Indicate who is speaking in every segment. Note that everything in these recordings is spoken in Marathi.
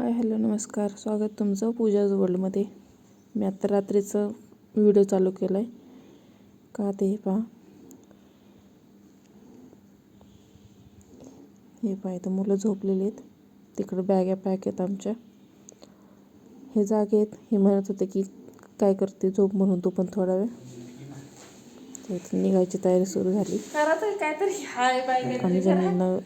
Speaker 1: हाय हॅलो नमस्कार. स्वागत तुमचं पूजाज वर्ल्डमध्ये मी आत्ता रात्रीचं व्हिडिओ चालू केला आहे का ते हे पहा. हे पहा इथं मुलं झोपलेली आहेत. तिकडं बॅग्या पॅक आहेत आमच्या. हे जागे आहेत. हे म्हणत होते की काय करते झोप म्हणून तू पण थोडा वेळ? तर निघायची तयारी सुरू झाली.
Speaker 2: काहीतरी.
Speaker 1: आम्ही ज्यांना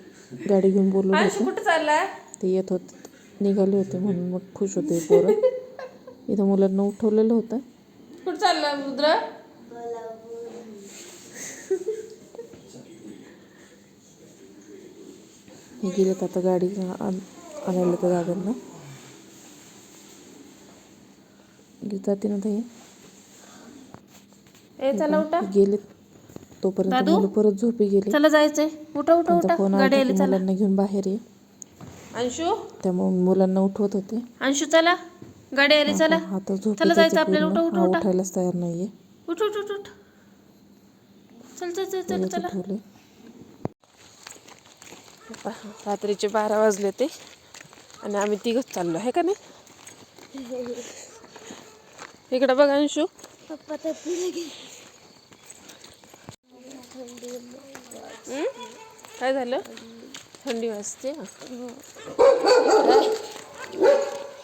Speaker 1: गाडी घेऊन बोललो होतो
Speaker 2: चाललाय?
Speaker 1: ते येत होते. निघाले होते म्हणून मग खुश होते पोरं. इथं मुलांना उठवलेलं होतं.
Speaker 2: कुठं चाललाय रुद्र?
Speaker 1: हे गेलेत आता गाडी आण- आणायला त्या दादांना. जाते ना ते
Speaker 2: ए चला उठा.
Speaker 1: गेलेत. तोपर्यंत मुलं परत झोपी गेले
Speaker 2: चला जायचंय. उठा उठा उठा.
Speaker 1: फोन
Speaker 2: गाडी
Speaker 1: आला मुलांना घेऊन बाहेर ये.
Speaker 2: अंशू?
Speaker 1: त्यामुळे मुलांना उठवत होते.
Speaker 2: अंशू चला. गाडी आली चला.
Speaker 1: आता झोप
Speaker 2: चला जायचं आपल्याला उठा उठा उठा
Speaker 1: उठायलाच तयार नाहीये.
Speaker 2: उठ उठ उठ उठ. चल चल चल चल चला.
Speaker 1: उठवले रात्रीचे बारा वाजले ते आणि आम्ही तिघच चाललो आहे का नाही? इकडं बघा अंशू. हं? काय झालं? थंडी वाजते.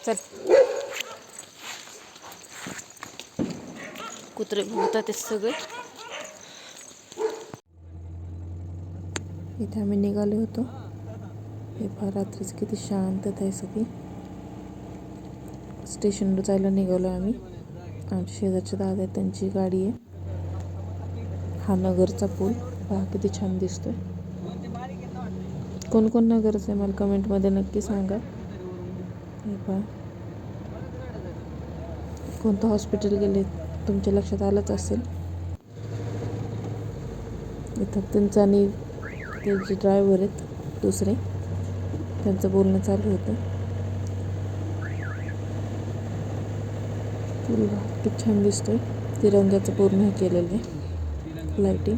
Speaker 1: चल. कुत्रे भुंकतात ते सगळे. इथे आम्ही निघालो होतो. हे फार रात्रीच किती शांतता आहे सगळी. स्टेशनवर जायला निघालो आम्ही. आमच्या शेजारचे दादा आहेत त्यांची गाडी आहे. हा नगरचा पूल. पहा किती छान दिसतोय. कोण कोण नगरचं आहे मला कमेंटमध्ये नक्की सांगा. हे पहा. कोणतं हॉस्पिटल गेले तुमच्या लक्षात आलंच असेल. इथं त्यांचं आणि ते जे ड्रायव्हर आहेत दुसरे त्यांचं बोलणं चालू होतं. पूल किती छान दिसतोय. तिरंग्याचं पूर्ण हे केलेलं आहे. लाईटिंग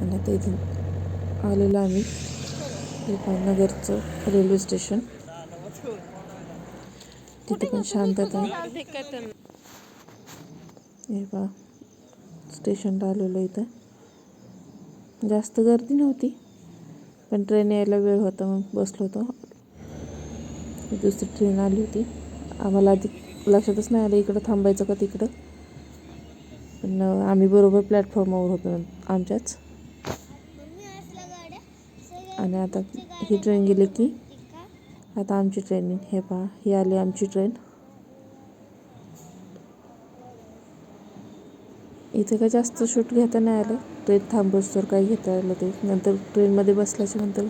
Speaker 1: आणि आता इथून आलेलो आम्ही. नगरचं रेल्वे स्टेशन. तिथे पण शांतता आहे. हे पहा स्टेशनला आलेलो इथं. जास्त गर्दी नव्हती पण ट्रेन यायला वेळ होता मग बसलो होतो. दुसरी ट्रेन आली होती. आम्हाला आधी लक्षातच नाही आलं इकडं थांबायचं का तिकडं. पण आम्ही बरोबर प्लॅटफॉर्मवर होतो आमच्याच. आणि आता ही ट्रेन गेली की आता आमची ट्रेन हे पहा ही आली आमची ट्रेन इथे काय जास्त शूट घेता नाही आलं. ट्रेन थांबूच तर काय घेता आलं ते. नंतर ट्रेनमध्ये बसल्याच्या नंतर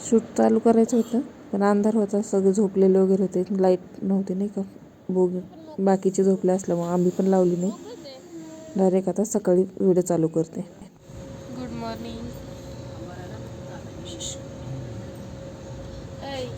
Speaker 1: शूट चालू करायचं होतं. पण अंधार होता सगळे झोपलेले वगैरे होते. लाइट नव्हती नाही का. बोगी बाकीचे झोपले असल्यामुळे आम्ही पण लावली नाही. डायरेक्ट आता सकाळी व्हिडिओ चालू करते.
Speaker 2: गुड मॉर्निंग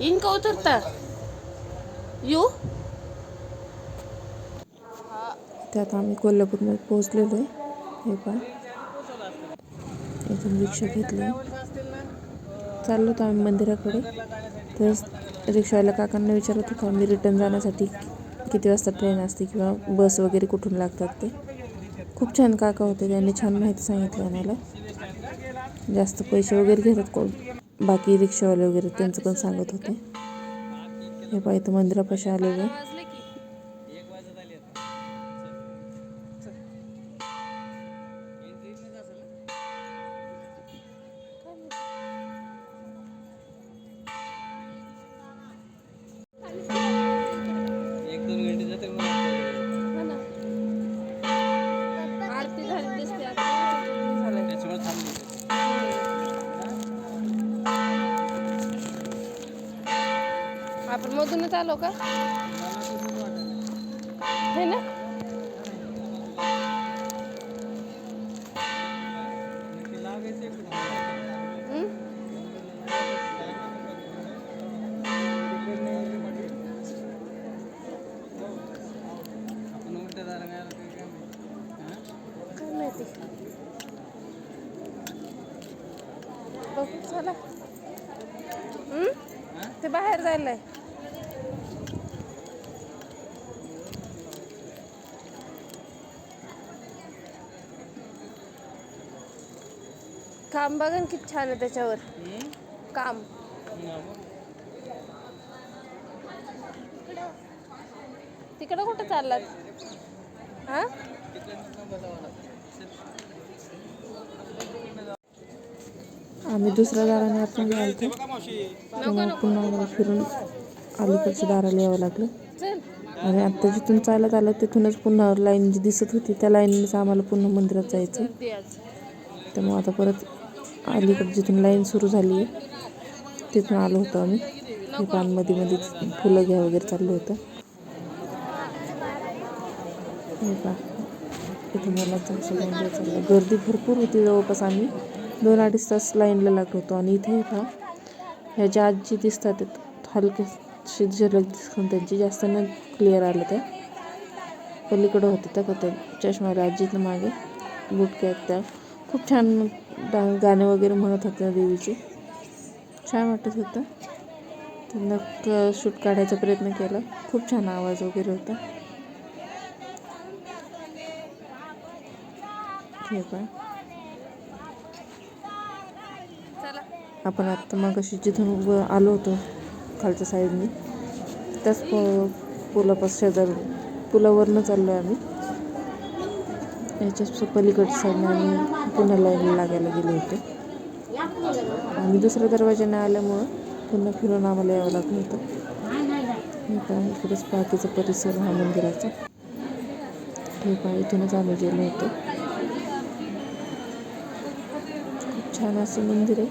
Speaker 2: येईन का उतरता
Speaker 1: त्यात आम्ही कोल्हापूरमध्ये पोहोचलेलो आहे. हे पहा. इथून रिक्षा घेतली. चाललो होतो आम्ही मंदिराकडे. तर रिक्षावाल्या काकांना विचारत होतो आम्ही रिटर्न जाण्यासाठी किती वाजता ट्रेन असते किंवा बस वगैरे कुठून लागतात ते? खूप छान काका होते. त्यांनी छान माहिती सांगितली आम्हाला. जास्त पैसे वगैरे घेतात कोण? बाकी रिक्षावाले वगैरे त्यांचं पण सांगत होते. हे पाहिजे मंदिरापाशी आलेलो.
Speaker 2: आपण मधूनच आलो का? हे ना? हम्म?
Speaker 3: आपण उलट्या दाराने
Speaker 2: काम बघा ना किती छान आहे त्याच्यावर? काम. तिकडं कुठं चाललात? हा.
Speaker 1: आम्ही दुसऱ्या दाराने आपण आलतो तेव्हा पुन्हा आम्हाला फिरून अलीकडच्या दाराला यावं लागलं. आणि आत्ता जिथून चालत आलं तिथूनच पुन्हा लाईन जी दिसत होती त्या लाईननेच आम्हाला पुन्हा मंदिरात जायचं. त्यामुळं आता परत अलीकडे जिथून लाईन सुरू झाली आहे तिथून आलो होतो आम्ही. दुकानमध्ये मध्ये फुलं घ्या वगैरे चाललं होतं. हे पा इथं मला असं चाललं. गर्दी भरपूर होती जवळपास आम्ही. दोन अडीच तास लाईनला लागलो होतो. आणि इथे का ह्या ज्या आजी दिसतात हलक्याशी झलक दिसतात. त्यांची जास्त न क्लिअर आलं त्या. पलीकडं होते त्या का त्या चष्माला मागे गुटक्या आहेत त्या. खूप छान गाणे वगैरे म्हणत होत्या देवीचे. छान वाटत होतं. त्यांना क शूट काढायचा प्रयत्न केला. खूप छान आवाज वगैरे होता. हे आपण आत्ता मग अशी जिथून उभं आलो होतो खालच्या साईडने त्याच प पुलापास शेजार पुलावरनं चाललो आहे आम्ही. याच्याच पलीकडच्या साईडने आम्ही पुण्याला लागायला गेलो होतो. आणि दुसऱ्या दरवाज्याने आल्यामुळं पुन्हा फिरून आम्हाला यावं लागलं होतं. इकडेच बाकीचा परिसर हा मंदिराचा. ठीक आहे इथूनच आम्ही गेलो होतो. खूप छान असं मंदिर आहे.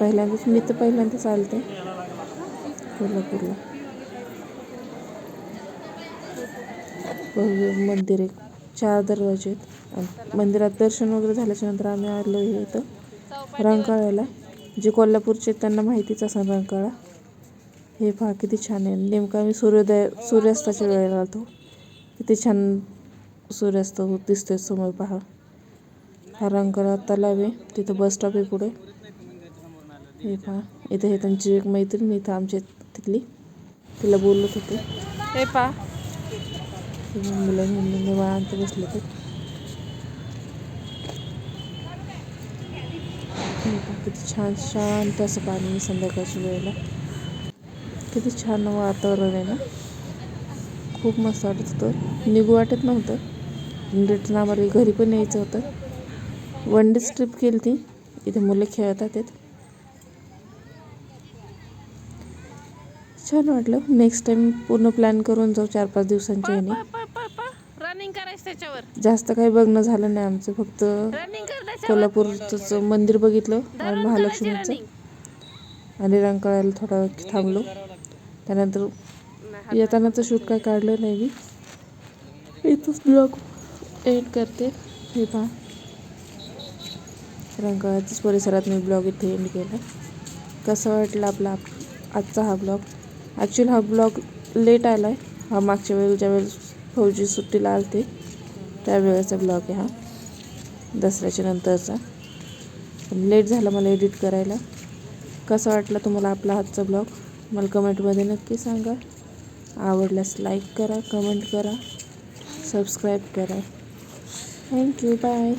Speaker 1: पहिल्यांदाच मी तर पहिल्यांदाच आलते. कोल्हापूरला. मंदिर आहे. चार दरवाजे आहेत. मंदिरात दर्शन वगैरे झाल्याच्यानंतर आम्ही आलो हे इथं. रंकाळ्याला. जे कोल्हापूरचे आहेत त्यांना माहितीच असं रंकाळा. हे पहा किती छान आहे. नेमकं आम्ही सूर्योदय सूर्यास्ताच्या वेळेला आलो किती छान सूर्यास्त हो-, दिसतोय समोर पहा. हा रंकाळा तलाव आहे. तिथं बस स्टॉप आहे पुढे. हे पहा. इथं हे त्यांची एक मैत्रीण इथं आमच्या तिथली. तिला बोलत होते.
Speaker 2: हे
Speaker 1: पहा. मुलं मुलं निवांत बसले ते किती छान शांत असं पाणी संध्याकाळच्या वेळेला. किती छान वातावरण आहे ना. खूप मस्त वाटत होतं. निघू वाटत नव्हतं. रिटर्न आम्हाला घरी पण यायचं होतं. वन डेच ट्रिप केली ती इथे मुलं खेळतात आहेत. छान वाटलं. नेक्स्ट टाइम पूर्ण प्लॅन करून जाऊ चार पाच दिवसांच्या ह्याने. जास्त काही बघणं झालं नाही आमचं फक्त कोल्हापूरचं मंदिर बघितलं आणि महालक्ष्मीचं. आणि रंकाळ्याला थोडा वेळ थांबलो. त्यानंतर येतानाचं शूट काय काढलं नाही मी. इथंच ब्लॉग एड करते. हे पहा. रंकाळ्याच्याच परिसरात मी ब्लॉग इथे एंड केला. कसं वाटलं आपला आप- आजचा हा ब्लॉग ॲक्च्युली हा ब्लॉग लेट आला आहे हा मागच्या वेळेला ज्यावेळेस फौजी सुट्टीला आलते. त्यावेळेचा ब्लॉग आहे हा. दसऱ्याच्या नंतरचा. लेट झाला मला एडिट करायला. कसा वाटला तुम्हाला आपला आजचा ब्लॉग मला कमेंटमध्ये नक्की सांगा. आवडल्यास लाईक करा कमेंट करा सबस्क्राईब करा. Thank you bye